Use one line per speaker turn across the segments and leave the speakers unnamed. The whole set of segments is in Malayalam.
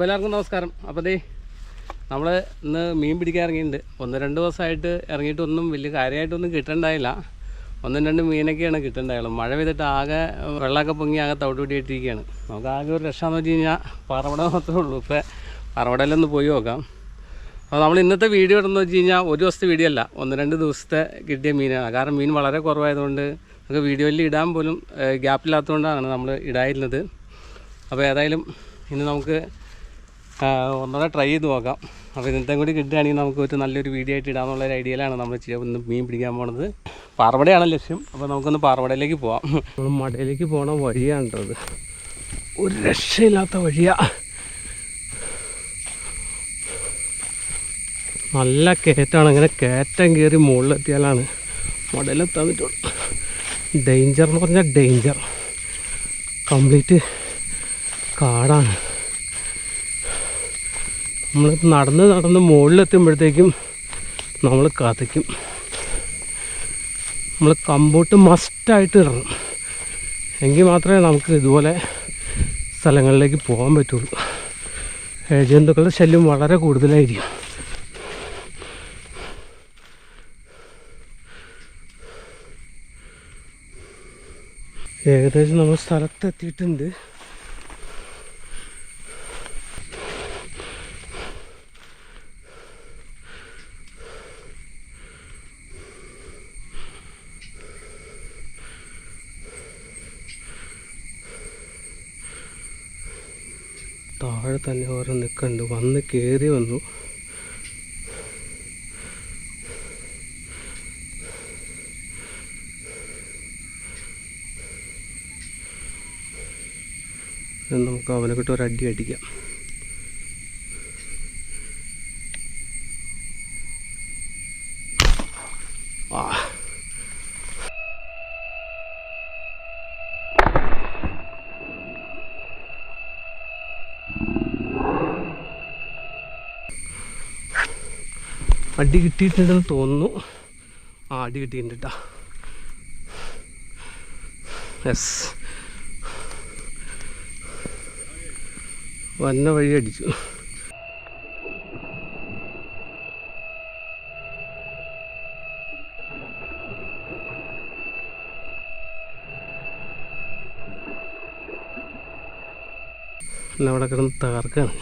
അപ്പോൾ എല്ലാവർക്കും നമസ്കാരം. അപ്പോൾ ദേ നമ്മൾ ഇന്ന് മീൻ പിടിക്കാൻ ഇറങ്ങിയിട്ടുണ്ട്. ഒന്ന് രണ്ട് ദിവസമായിട്ട് ഇറങ്ങിയിട്ടൊന്നും വലിയ കാര്യമായിട്ടൊന്നും കിട്ടണ്ടായില്ല. ഒന്നും രണ്ടും മീനൊക്കെയാണ് കിട്ടണ്ടായുള്ളൂ. മഴ പെയ്തിട്ട് ആകെ വെള്ളമൊക്കെ പൊങ്ങി ആകെ തവിട്ടുപിടിയിട്ടിരിക്കുകയാണ് നമുക്ക് ആകെ ഒരു രക്ഷ എന്ന് വെച്ച് കഴിഞ്ഞാൽ പറവട മാത്രമേ ഉള്ളൂ. ഇപ്പോൾ പറവടയിലൊന്ന് പോയി നോക്കാം. അപ്പോൾ നമ്മൾ ഇന്നത്തെ വീഡിയോ ഇടുന്നത് വെച്ച് കഴിഞ്ഞാൽ ഒരു ദിവസത്തെ വീഡിയോ അല്ല ഒന്ന് രണ്ട് ദിവസത്തെ കിട്ടിയ മീനാണ്. കാരണം മീൻ വളരെ കുറവായതുകൊണ്ട് നമുക്ക് വീഡിയോയിൽ ഇടാൻ പോലും ഗ്യാപ്പില്ലാത്തതുകൊണ്ടാണ് നമ്മൾ ഇടായിരുന്നത് അപ്പോൾ ഏതായാലും ഇന്ന് നമുക്ക് ഒന്നുകൂടെ ട്രൈ ചെയ്ത് നോക്കാം. അപ്പോൾ ഇന്നത്തെ കൂടി കിട്ടുകയാണെങ്കിൽ നമുക്ക് ഒരു നല്ലൊരു വീഡിയോ ആയിട്ട് ഇടാമെന്നുള്ള ഒരു ഐഡിയയിലാണ് നമ്മൾ ചെയ്യാൻ ഇന്ന് മീൻ പിടിക്കാൻ പോണത്. പാറവടയാണ് ലക്ഷ്യം. അപ്പോൾ നമുക്കൊന്ന് പാറവടയിലേക്ക് പോവാം. നമ്മൾ മടയിലേക്ക് പോണ വഴിയാണ് കേട്ടോ അത് ഒരു രക്ഷയില്ലാത്ത വഴിയാ. നല്ല കയറ്റാണ്. അങ്ങനെ കയറ്റം കയറി മുകളിലെത്തിയാലാണ് മടയിലെത്താൻ പറ്റുള്ളൂ ഡേഞ്ചർ എന്ന് പറഞ്ഞാൽ ഡേഞ്ചർ കംപ്ലീറ്റ് കാടാണ്. നമ്മൾ നടന്ന് നടന്ന് മുകളിലെത്തുമ്പോഴത്തേക്കും നമ്മൾ കഥയ്ക്കും നമ്മൾ കമ്പോട്ട് മസ്റ്റായിട്ട് ഇടണം എങ്കിൽ മാത്രമേ നമുക്ക് ഇതുപോലെ സ്ഥലങ്ങളിലേക്ക് പോകാൻ പറ്റുള്ളൂ. ജന്തുക്കളുടെ ശല്യം വളരെ കൂടുതലായിരിക്കും. ഏകദേശം നമ്മൾ സ്ഥലത്തെത്തിയിട്ടുണ്ട്. താഴെ തന്നെ ഓരോ നിൽക്കുന്നുണ്ട് വന്ന് കയറി വന്നു. നമുക്ക് അവനെ കിട്ടും ഒരു അടി അടിക്കാം. ആ. അടി കിട്ടിയിട്ടുണ്ടെന്ന് തോന്നുന്നു. ആ അടി കിട്ടിയിട്ടുണ്ട് കേട്ടോ വന്ന വഴി അടിച്ചു. എന്നവിടെ കിടന്ന് തകർക്കാണ്.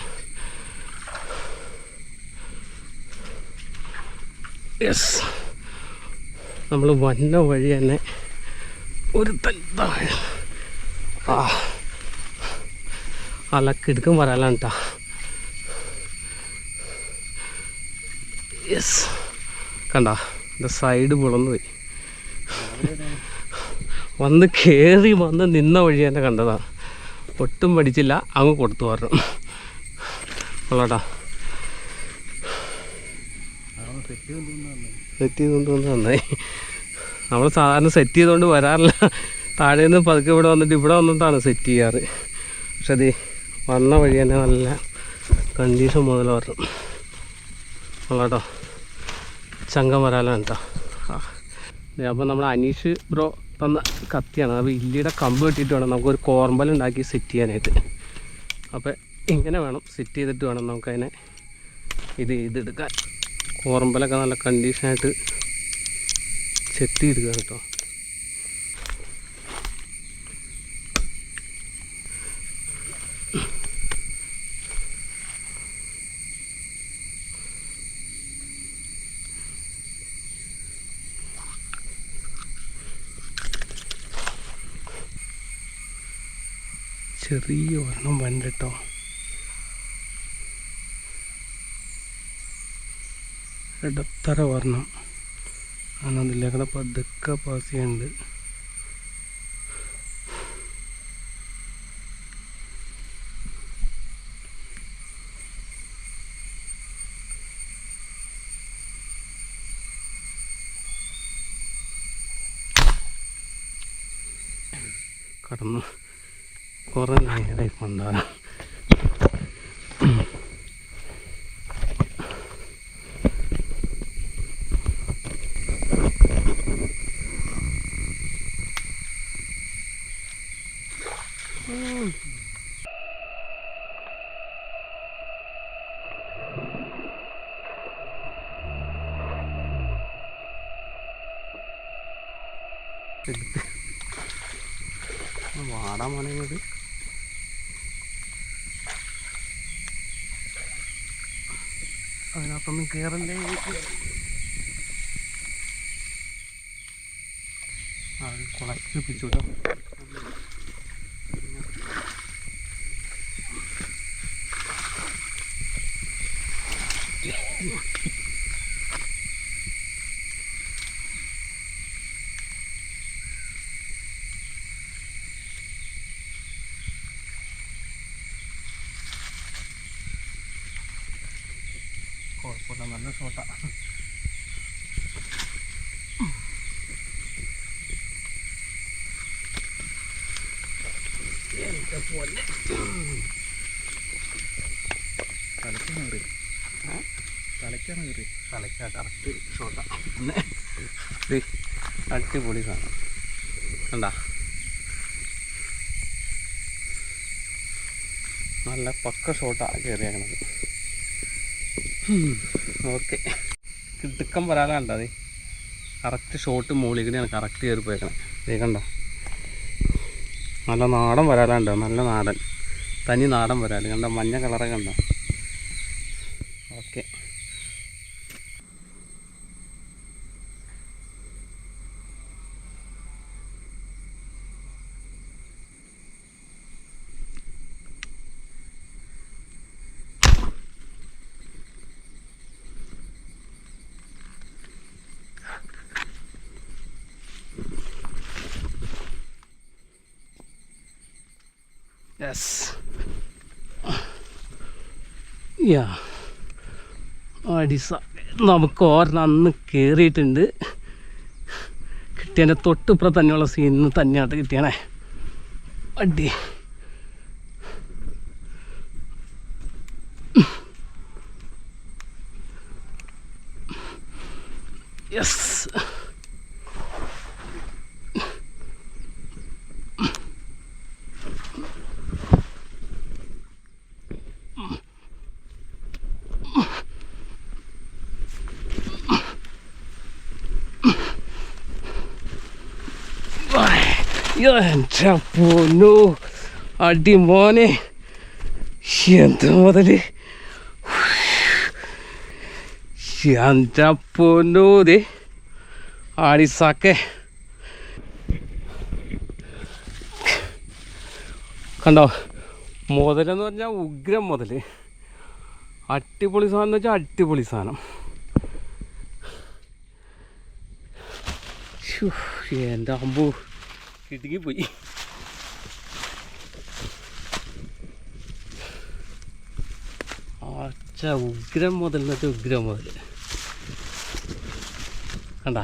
യെസ് നമ്മൾ വന്ന വഴി തന്നെ ഒരു താഴെ ആ. അലക്കെടുക്കും വരാലാണ് കേട്ടോ യെസ് കണ്ട എന്റെ സൈഡ് പുളന്നു പോയി. വന്ന് കയറി വന്ന് നിന്ന വഴി തന്നെ കണ്ടതാണ് ഒട്ടും പഠിച്ചില്ല അങ്ങ് കൊടുത്തു പറഞ്ഞു. കൊള്ളാട്ടാ സെറ്റ് ചെയ്തുകൊണ്ട് നന്നായി. നമ്മൾ സാധാരണ സെറ്റ് ചെയ്തുകൊണ്ട് വരാറില്ല. താഴെ നിന്ന് പതുക്കെ ഇവിടെ വന്നിട്ട് ഇവിടെ വന്നിട്ടാണ് സെറ്റ് ചെയ്യാറ്. പക്ഷെ അത് വന്ന വഴി തന്നെ നല്ല കണ്ടീഷൻ മുതൽ വരണം കേട്ടോ ചങ്കം വരാലാണ് കേട്ടോ അപ്പോൾ നമ്മൾ അനീഷ് ബ്രോ തന്ന കത്തിയാണ്. അപ്പോൾ ഇല്ലിയുടെ കമ്പ് കെട്ടിയിട്ട് വേണം നമുക്കൊരു കോർമ്പൽ ഉണ്ടാക്കി സെറ്റ് ചെയ്യാനായിട്ട്. അപ്പോൾ ഇങ്ങനെ വേണം സെറ്റ് ചെയ്തിട്ട് വേണം നമുക്കതിനെ ഇത് ഇതെടുക്കാൻ കോറമ്പലൊക്കെ നല്ല കണ്ടീഷനായിട്ട് സെറ്റ് എടുക്കുക കേട്ടോ. ചെറിയ ഒരെണ്ണം വന്നിട്ടോ ഇടത്തര വർണം അതിലേക്കൂടെ പതുക്കെ പാസ് ചെയ്യുന്നുണ്ട് കടന്ന് കുറേ നേരമായി കൊണ്ടാണ് വാടാൻ പോണത് അതിനകത്തൊന്നും കയറല്ലേ അത് കുളച്ച് പിടിച്ചു คนละมั
นนะ
โซตะเจ้าปวดเนี่ย
തലക്കാണ് കയറി
തലയ്ക്ക കറക്റ്റ് ഷോട്ടാണ് അടിപൊളി സാധനം. കണ്ട? നല്ല പക്ക ഷോട്ടാണ് കയറിയാണത് ഓക്കെ. കിടുക്കം വരാലാണ്ട അതെ കറക്റ്റ് ഷോട്ട് മുകളിൽ കൂടിയാണ് കറക്റ്റ് കയറി പോയേക്കണേ ദേ കണ്ടോ? നല്ല നാടൻ വരാലുണ്ടോ നല്ല നാടൻ. തനി നാടൻ വരാൽ. കണ്ടോ? മഞ്ഞ കളറൊക്കെ ഉണ്ടോ ഓക്കെ. യെസ് യാ. അടിസ നമുക്ക് ഒരെണ്ണം അന്ന് കയറിയിട്ടുണ്ട് കിട്ടിയതിന്റെ തൊട്ടിപ്പുറം തന്നെയുള്ള സീനിന് തന്നെയാണ് കിട്ടിയണേ. അടി. യെസ് പൊന്നു. അടിമോനെ എന്ത് മുതൽ? എന്റെ പൊന്നു ദേ. കണ്ടോ? മുതലെന്ന് പറഞ്ഞാൽ ഉഗ്രം മുതൽ അടിപൊളി സാധനം എന്ന് വെച്ചാൽ അടിപൊളി സാധനം. എന്റെ അമ്പു. കിടുങ്ങി പോയി. അച്ഛ ഉഗ്രം മുതൽ എന്നിട്ട് ഉഗ്രം മുതൽ. കണ്ട?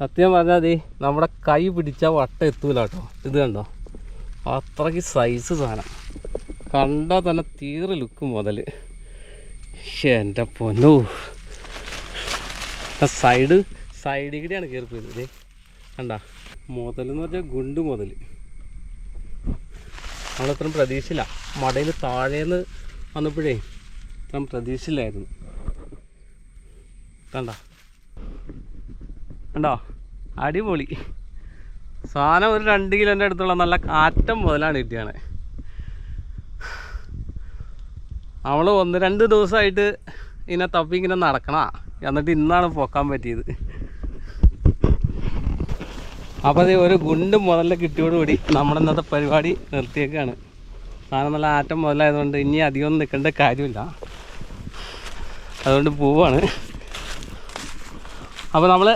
സത്യം പറഞ്ഞാൽ മതി നമ്മുടെ കൈ പിടിച്ച വട്ട എത്തൂല കേട്ടോ. ഇത് കണ്ടോ? അത്രയ്ക്ക് സൈസ് സാധനം. കണ്ടാൽ തന്നെ തീരെ ലുക്ക് മുതൽ എന്റെ പൊന്നു. സൈഡ് സൈഡിൽ കൂടിയാണ് കയറി പോയത് ഇതേ കണ്ട? മുതലെന്ന് പറഞ്ഞാൽ ഗുണ്ട് മുതൽ നമ്മളത്രയും പ്രതീക്ഷയില്ല. മടയിൽ താഴേന്ന് വന്നപ്പോഴേ അത്രയും പ്രതീക്ഷയില്ലായിരുന്നു. കണ്ട? കണ്ടോ? അടിപൊളി. സാധനം ഒരു രണ്ട് കിലോന്റെ അടുത്തുള്ള നല്ല കാറ്റം മുതലാണ് കിട്ടിയാണ്. നമ്മൾ ഒന്ന് രണ്ട് ദിവസമായിട്ട് ഇങ്ങനെ തപ്പി ഇങ്ങനെ നടക്കണ. എന്നിട്ട് ഇന്നാണ് പൊക്കാൻ പറ്റിയത്. അപ്പോൾ അത് ഒരു ഗുണ്ടും മുതലിൽ കിട്ടിയോടുകൂടി നമ്മുടെ ഇന്നത്തെ പരിപാടി നിർത്തിയേക്കാണ്. സാധനം നല്ല ആറ്റം മുതലായതുകൊണ്ട് ഇനി അധികം നിൽക്കേണ്ട കാര്യമില്ല. അതുകൊണ്ട് പോവാണ്. അപ്പോൾ നമ്മൾ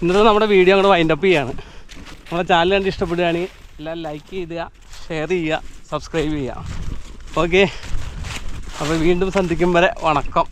ഇന്നത്തെ നമ്മുടെ വീഡിയോ അങ്ങോട്ട് വൈൻഡപ്പ് ചെയ്യാണ്. നമ്മുടെ ചാനൽ കണ്ട് ഇഷ്ടപ്പെടുകയാണെങ്കിൽ എല്ലാം ലൈക്ക് ചെയ്യുക ഷെയർ ചെയ്യുക സബ്സ്ക്രൈബ് ചെയ്യുക. ഓക്കെ അപ്പോൾ വീണ്ടും സന്ധിക്കും വരെ വണക്കം.